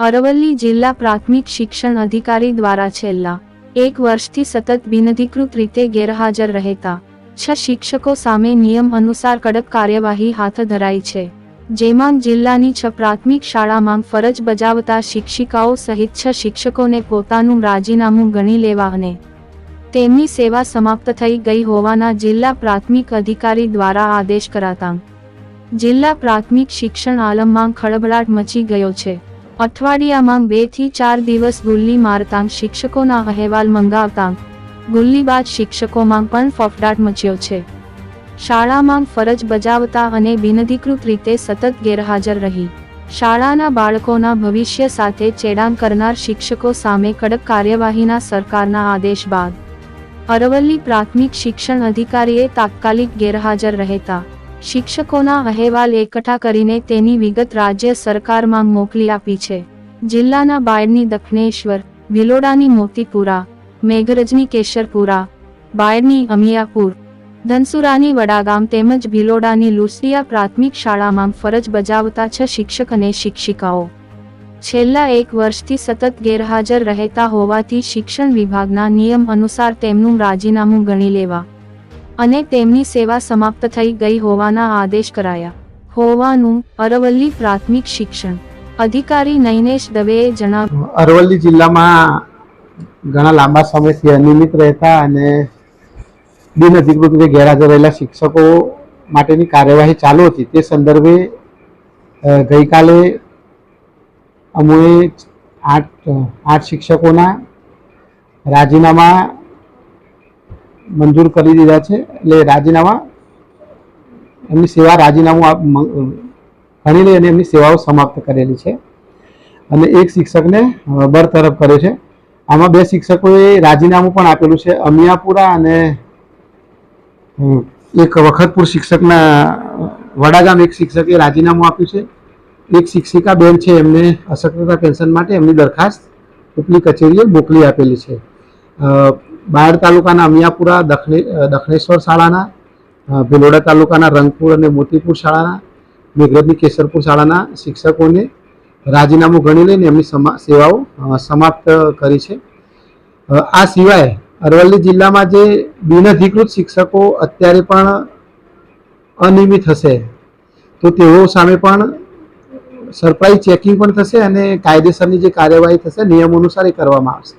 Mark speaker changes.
Speaker 1: અરવલ્લી જિલ્લા પ્રાથમિક શિક્ષણ અધિકારી દ્વારા છેલ્લા એક વર્ષથી સતત બિનઅધિકૃત રીતે ગેરહાજર રહેતા છ શિક્ષકો સામે નિયમ અનુસાર કડક કાર્યવાહી હાથ ધરાઈ છે, જેમાં જિલ્લાની છ પ્રાથમિક શાળામાં ફરજ બજાવતા શિક્ષિકાઓ સહિત છ શિક્ષકોને પોતાનું રાજીનામું ગણી લેવા અને તેમની સેવા સમાપ્ત થઈ ગઈ હોવાના જિલ્લા પ્રાથમિક અધિકારી દ્વારા આદેશ કરાતા જિલ્લા પ્રાથમિક શિક્ષણ આલમમાં ખળભળાટ મચી ગયો છે. અઠવાડિયામાં બેથી ચાર દિવસ ગુલ્લી મારતા શિક્ષકોના અહેવાલ મંગાવતા ગુલ્લી બાદ શિક્ષકોમાં પણ ફફડાટ મચ્યો છે. શાળામાં ફરજ બજાવતા અને બિનધિકૃત રીતે સતત ગેરહાજર રહી. શાળાના બાળકોના ભવિષ્ય સાથે ચેડાં કરનાર શિક્ષકો સામે કડક કાર્યવાહીના સરકારના આદેશ બાદ અરવલ્લી પ્રાથમિક શિક્ષણ અધિકારીએ તાત્કાલિક ગેરહાજર રહેતા શિક્ષકોના અહેવાલ એકઠા કરીને તેની વિગત રાજ્ય સરકારમાં મોકલી આપી છે. જિલ્લાના બાયડની દક્ષિણેશ્વર ભિલોડાની મોતીપુરા, મેઘરજની કેશરપુરા, બાયડની અમિયાપુર, ધનસુરાની વડાગામ તેમજ ભિલોડાની લુસિયા પ્રાથમિક શાળામાં ફરજ બજાવતા છ શિક્ષક અને શિક્ષિકાઓ. છેલ્લા એક વર્ષથી સતત ગેરહાજર રહેતા હોવાથી શિક્ષણ વિભાગના નિયમ અનુસાર તેમનું રાજીનામું ગણી લેવા અને તેમની સેવા સમાપ્ત થઈ ગઈ હોવાના આદેશ કરાયા. હોવાનું અરવલ્લી પ્રાથમિક શિક્ષણ અધિકારી નૈનેશ દવેએ જણાવ્યું.
Speaker 2: અરવલ્લી જિલ્લામાં ઘણા લાંબા સમયથી અનિયમિત રહેતા અને બિનઅધિકૃત રીતે ગેરહાજર રહેલા શિક્ષકો માટેની કાર્યવાહી ચાલુ હતી. તે સંદર્ભે ગઈકાલે અમોએ આઠ આઠ શિક્ષકોના રાજીનામા મંજૂર કરી દીધા છે. એટલે રાજીનામા, એમની સેવા રાજીનામું મ- લઈ અને એમની સેવાઓ સમાપ્ત કરેલી છે. અને એક શિક્ષકને બરતરફ કર્યો છે. આમાં બે શિક્ષકોએ રાજીનામું પણ આપેલું છે. અમિયાપુરા અને એક વખતપુર શિક્ષકના વડાગામ એક શિક્ષકે રાજીનામું આપ્યું છે. એક શિક્ષિકા બેન છે, એમને અશક્તતા પેન્શન માટે એમની દરખાસ્ત ઉપલી કચેરીએ મોકલી આપેલી છે. બાયડ તાલુકાના અમિયાપુરા દક્ષિણે દક્ષિણેશ્વર શાળાના ભિલોડા તાલુકાના, રંગપુર અને મોતીપુર શાળાના, મેઘરજની કેસરપુર શાળાના શિક્ષકોને રાજીનામું ગણી લઈને એમની સેવાઓ સમાપ્ત કરી છે. આ સિવાય અરવલ્લી જિલ્લામાં જે બિનઅધિકૃત શિક્ષકો અત્યારે પણ અનિયમિત હશે, તો તેઓ સામે પણ સરપ્રાઇઝ ચેકિંગ પણ થશે અને કાયદેસરની જે કાર્યવાહી થશે નિયમ અનુસાર એ કરવામાં આવશે.